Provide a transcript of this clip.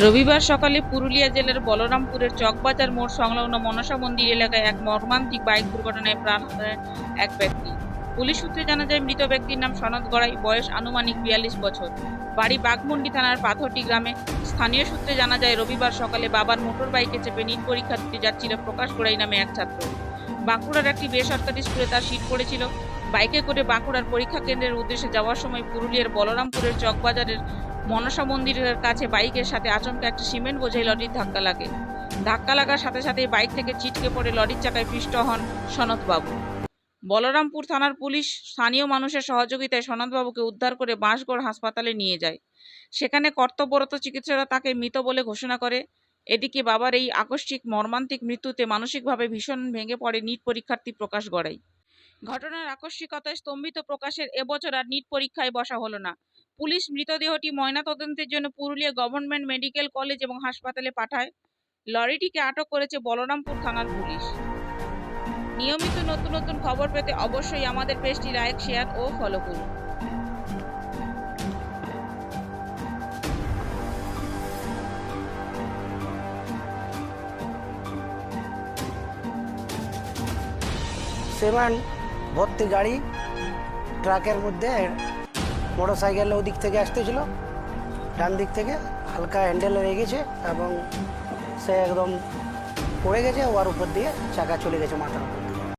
রবিবার সকালে পুরুলিয়া জেলার বলরামপুরের চকবাজার মোড় সংলগ্ন মনসা মন্দির এলাকায় এক মর্মান্তিক বাইক দুর্ঘটনায় প্রাণ হারায় এক ব্যক্তি। পুলিশ সূত্রে জানা যায়, মৃত ব্যক্তির নাম সনদ গড়াই, বয়স আনুমানিক বিয়াল্লিশ বছর। বাড়ি বাগমুন্ডি থানার পাথরটি গ্রামে। স্থানীয় সূত্রে জানা যায়, রবিবার সকালে বাবার মোটর বাইকে চেপে নিট পরীক্ষা দিতে যাচ্ছিল প্রকাশ গড়াই নামে এক ছাত্র। বাঁকুড়ার একটি বেসরকারি স্কুলে তার সিট পড়েছিল। বাইকে করে বাঁকুড়ার পরীক্ষা কেন্দ্রের উদ্দেশ্যে যাওয়ার সময় পুরুলিয়ার বলরামপুরের চকবাজারের মনসা মন্দিরের কাছে বাইকের সাথে আচমকা একটা সিমেন্ট বোঝাই লরির ধাক্কা লাগে। ধাক্কা লাগার সাথে সাথে বাইক থেকে ছিটকে পড়ে লরির চাকায় পিষ্ট হন সনৎবাবু বলরামপুর থানার পুলিশ স্থানীয় মানুষের সহযোগিতায় সনৎবাবুকে উদ্ধার করে বাঁশগড় হাসপাতালে নিয়ে যায়। সেখানে কর্তব্যরত চিকিৎসকরা তাকে মৃত বলে ঘোষণা করে। এদিকে বাবার এই আকস্মিক মর্মান্তিক মৃত্যুতে মানসিকভাবে ভীষণ ভেঙে পড়ে নিট পরীক্ষার্থী প্রকাশ গড়াই। ঘটনার আকস্মিকতায় স্তম্ভিত প্রকাশের এবছর আর নিট পরীক্ষায় বসা হলো না। পুলিশ মৃতদেহটি ময়নাতদন্তের জন্য পুরুলিয়া গভর্নমেন্ট মেডিকেল কলেজ এবং হাসপাতালে পাঠায়। লরিটিকে আটক করেছে বলরামপুর থানার পুলিশ। নিয়মিত নতুন নতুন খবর পেতে অবশ্যই আমাদের পেজটি লাইক, শেয়ার ও ফলো করুন। সেভেন ভর্তি গাড়ি, ট্রাকের মধ্যে মোটর সাইকেল ওদিক থেকে আসতেছিল, ডান দিক থেকে হালকা হ্যান্ডেল হয়ে গেছে এবং সে একদম পড়ে গেছে ওর উপর দিয়ে চাকা চলে গেছে মাথার উপর।